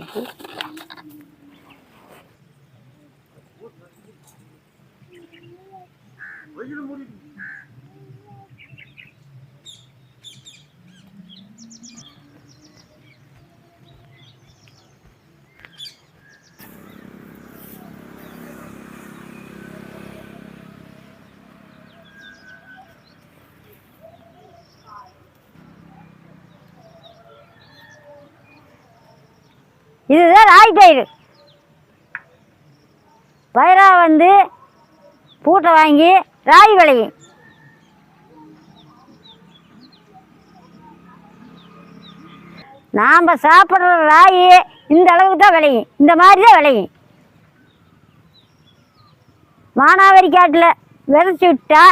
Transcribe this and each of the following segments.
아이 இதுதான் ராய் பயிர் பயிரா வந்து பூட்டை வாங்கி ராய் விளையும். நாம் சாப்பிட்ற ராய் இந்த அளவுக்கு தான் விளையும். இந்த மாதிரி தான் விளையும். மானாவாரி காட்டில் விதைச்சி விட்டா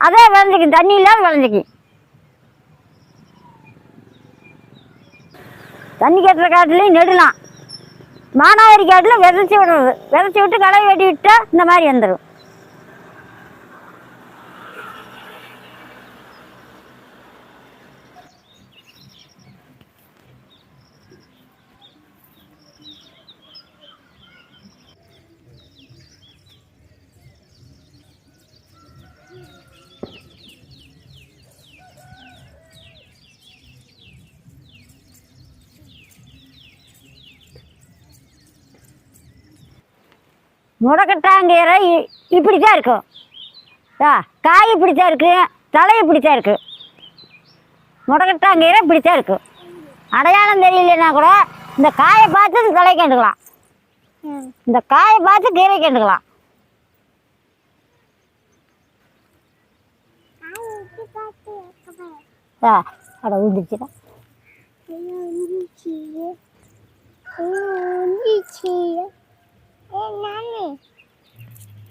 அதே விளைஞ்சிக்கும். தண்ணி இல்லாத விளைஞ்சிக்கும். தண்ணி கட்டுற காட்டுலேயும் நெடலாம். மானாவாரி காட்டில் விதைச்சி விடுறது விதைச்சி விட்டு களை வெட்டி விட்டா இந்த மாதிரி வந்துடும் முடக்கட்டாங்கீரை இப்படி தான் இருக்கும். ஆ காய் இப்படி தான் இருக்கு தலை இப்படி தான் இருக்கு. முடக்கட்டாங்கீரை இப்படி தான் இருக்கும் அடையாளம் தெரியலனா கூட இந்த காயை பார்த்து இந்த தலை கண்டுக்கலாம். இந்த காயை பார்த்து கீரை கண்டுக்கலாம். ஆ அட உந்துச்சுடா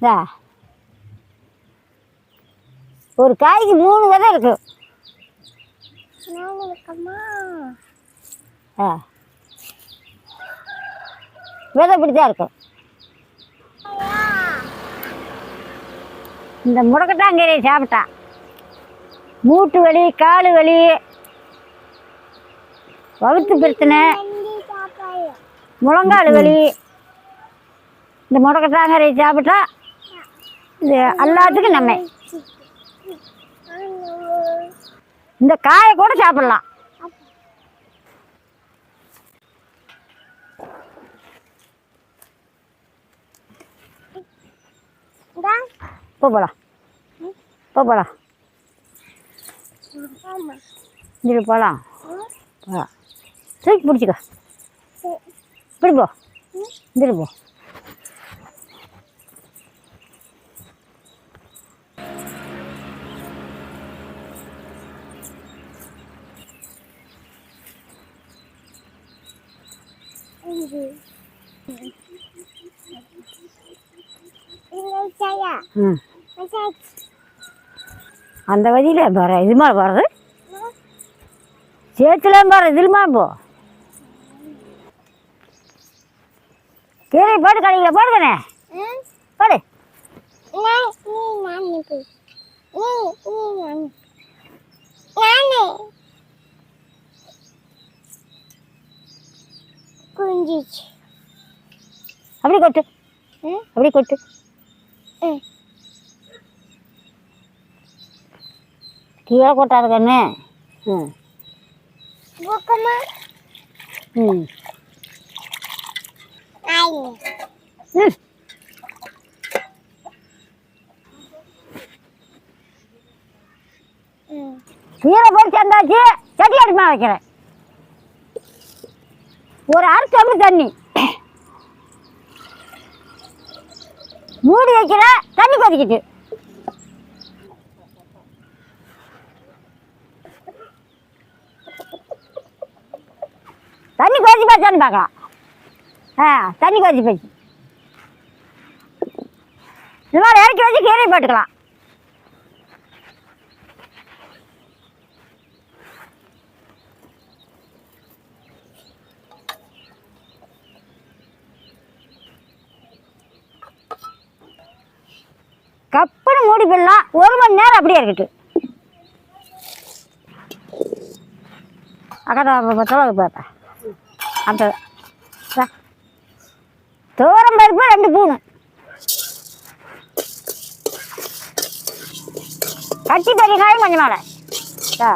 ஆ ஒரு காய்க்கு மூணு விதை இருக்கு. ஆ. விதை இப்படி தான் இருக்கும் இந்த முடக்கட்டாங்கீரையை சாப்பிட்டா மூட்டு வலி கால் வலி வகுத்து பிரச்சனை முழங்கால் வலி இந்த முடக்கத்தாங்கரை சாப்பிட்டா இது எல்லாத்துக்கும் நன்மை. இந்த காயை கூட சாப்பிடலாம். போ போலாம் போ போலாம் இதில் போகலாம் தூக்கி பிடிச்சிக்கோ. இப்படி போ. இதில் போ ம் அந்த வழியில் பாரு இதுமா போகிறது சேத்துலாம் பாரு இதுலமா போ. கீரை போட்டு கடையில் போடுங்கண்ணே. போடு. அப்படி கொட்டு. அப்படி கொட்டு. கீழே கொட்டாது கண்ணு ம். ம். கீரை போட்டு சேர்ந்தாச்சு சட்டி அடுமா வைக்கிறேன். ஒரு அரை டம்ளர் தண்ணி. வைக்கிறேன் தண்ணி கொதிக்கிட்டு தண்ணி கொதிச்சு போச்சான்னு பார்க்கலாம். ஆ தண்ணி கொதிச்சு போச்சு. இந்த மாதிரி இறக்கி வச்சு கீரை போட்டுக்கலாம். கப்புன்னு ஒரு மணி நேரம் அப்படியே இருக்கட்டும். அக்கா தொலைவு பார்த்தா அந்த இந்தா. துவரம் பருப்பு ரெண்டு பூணு. கட்டி பெரியங்காயம் கொஞ்சம் மேலே ஆ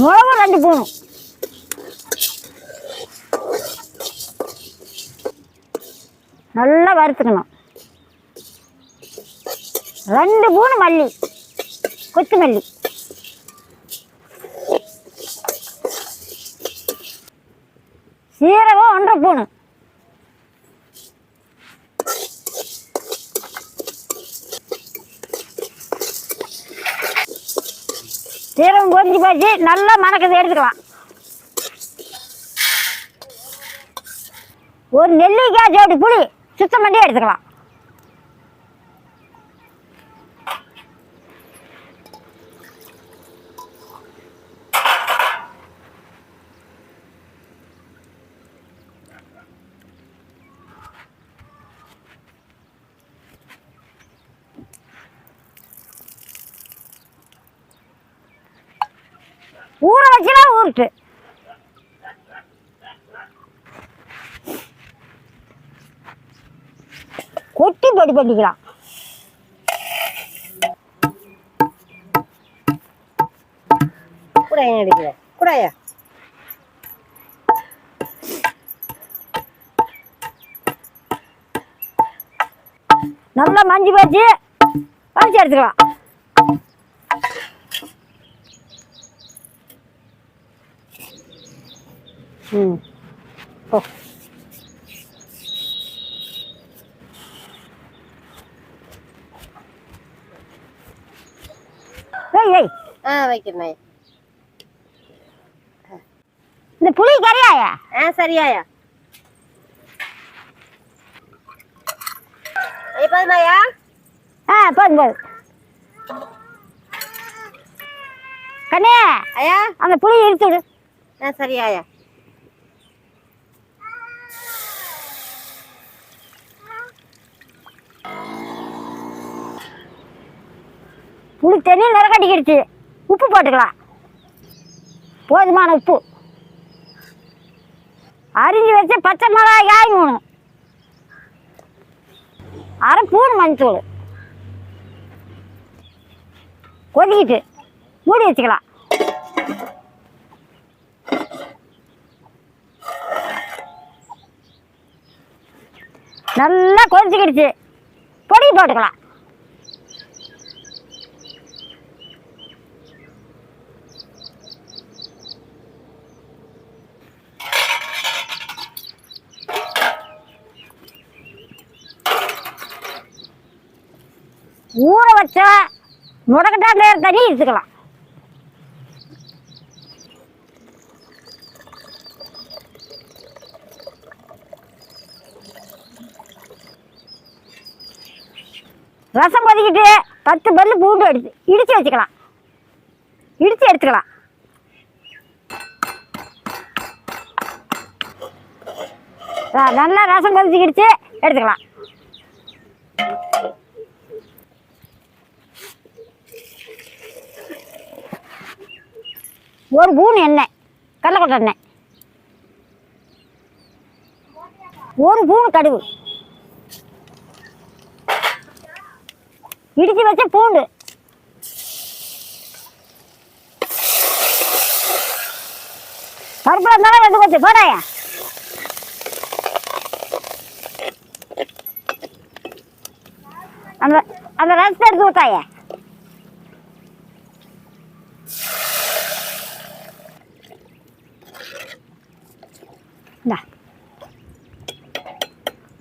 மிளகு ரெண்டு பூணு. நல்லா வறுத்துக்கணும். ரெண்டு மூணு மல்லி கொத்தமல்லி. சீரகம் ஒன்றரை பூணு சீரகம் பொரிஞ்சு போச்சு நல்லா மணக்கத்தை எடுத்துக்கலாம். ஒரு நெல்லிக்காய் ஜோடி புளி. சுத்தம் பண்ணி எடுத்துக்கலாம். ஊற வச்சுனா ஊருட்டு கொட்டி பொடி பண்ணிக்கலாம். கூட ஏன் அடிக்கிற கூடயா. நல்லா மஞ்சள் போச்சு. வலிச்சு எடுத்துக்கலாம் ம் ஓ ஏய் ஆ வைக்கிறேன். இந்த புளி கரையாயா ஆ சரியாயா? போதுமாயா ஆ போதும் போதும். கண்ணே ஐயா அந்த புளி இழுத்து விடு ஆ சரியாயா? புளி தண்ணி நிறக்கட்டிக்கிடுச்சு உப்பு போட்டுக்கலாம். போதுமான உப்பு. அரிஞ்சு வச்சு பச்சை மிளகாய் காய் மூணு. அரை பூன் மஞ்சள் கொதிக்கிட்டு மூடி வச்சுக்கலாம். நல்லா கொதிச்சுக்கிடுச்சு பொடி போட்டுக்கலாம். ஊற வச்ச முடக்கட்டா தண்ணி எடுத்துக்கலாம் ரசம் கொதிக்கிட்டு பத்து பல்லு பூண்டு எடுத்து இடித்து வச்சுக்கலாம். இடித்து எடுத்துக்கலாம். நல்லா ரசம் கொதிச்சுக்கிடுச்சு எடுத்துக்கலாம். ஒரு பூன் எண்ணெய் கடலக்கொட்டை எண்ணெய். ஒரு பூணு கடுகு. இடித்து வச்ச பூண்டு. பருப்பில் இருந்தாலும் ரெண்டு கொஞ்சம் போடாயா? அந்த அந்த ரசத்தை எடுத்து ஊத்தாயா? இந்தா.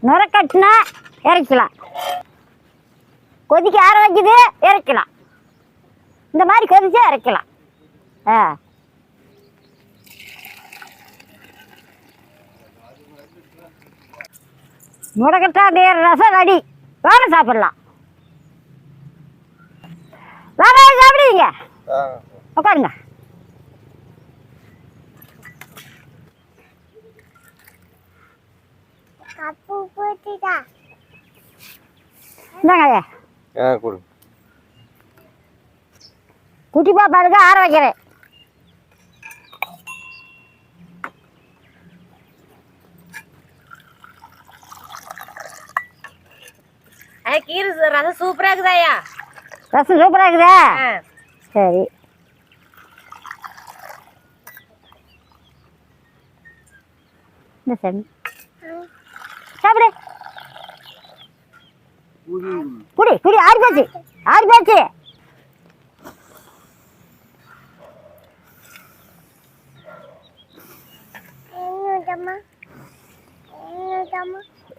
நுர கட்டினா இறக்கலாம். கொதிக்க ஆற வைக்குது இறக்கலாம். இந்த மாதிரி கொதிச்சா இறக்கலாம். ஆ. முடக்கட்டா நேர ரசம் ரெடி வாங்க சாப்பிடலாம். வாங்க சாப்பிடுவீங்க உட்காருங்க. அப்பு போட்டுடா இந்தாங்க ஆ ஆற வைக்கிறேன். கீரை ரசம் சூப்பராக இருக்குதாயா ரசம் சூப்பரா இருக்குதா? சரி. இந்த சரி குடி குடி ஆறி போச்சு. ஆறி போச்சு.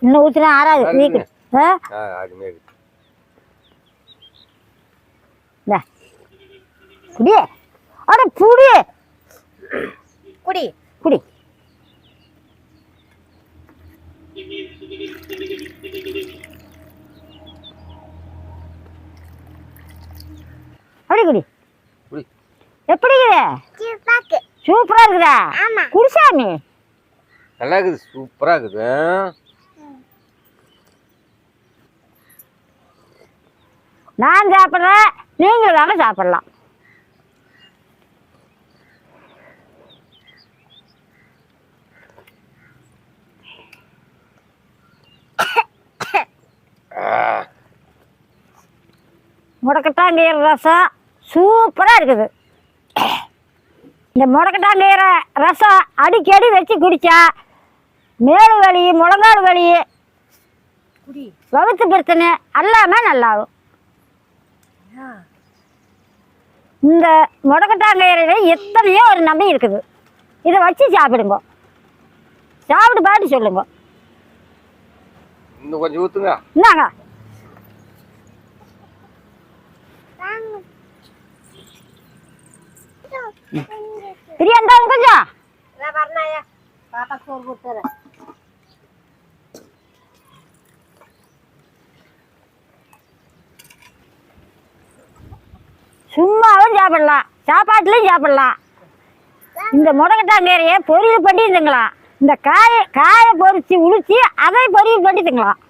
இன்னும் ஊற்றினா ஆறாது. நீ. குடி அட புடி. குடி குடி அப்படி குடி குடி எப்படி இருக்குது சிப்பாக்கு சூப்பரா இருக்குதா. ஆமா. குடிசாமி நல்லா இருக்குது சூப்பராக இருக்குது. நான் சாப்பிட்றேன் நீங்களும் வாங்க சாப்பிடலாம். முடக்கட்டாங்கீரை ரசம். சூப்பராக இருக்குது. இந்த முடக்கட்டாங்கீரை ரசம் அடிக்கடி வச்சு குடித்தா மேலு வலி முழங்கால் வலி குடி. வகுத்து பிரச்சனை எல்லாமே நல்லாகும். இந்த முடக்கட்டாங்கீரையில எத்தனையோ ஒரு நம்பி இருக்குது. இதை வச்சு சாப்பிடுங்க. சாப்பிட்டு பாட்டு சொல்லுங்க. இன்னும் கொஞ்சம் ஊற்றுங்க இந்தாங்க. வாங்க. கொஞ்சம் நான் வரணையா பாப்பா சோறு கொடுத்துறேன் சும்மாவும் சாப்பிடலாம் சாப்பாட்டுலையும் சாப்பிடலாம் இந்த முடக்கட்டாங்கீரையை பொரியல் பண்ணி திங்கலாம் இந்த காயை காயை பொரிச்சு உளிச்சு அதை பொரியல் பண்ணி திங்கலாம்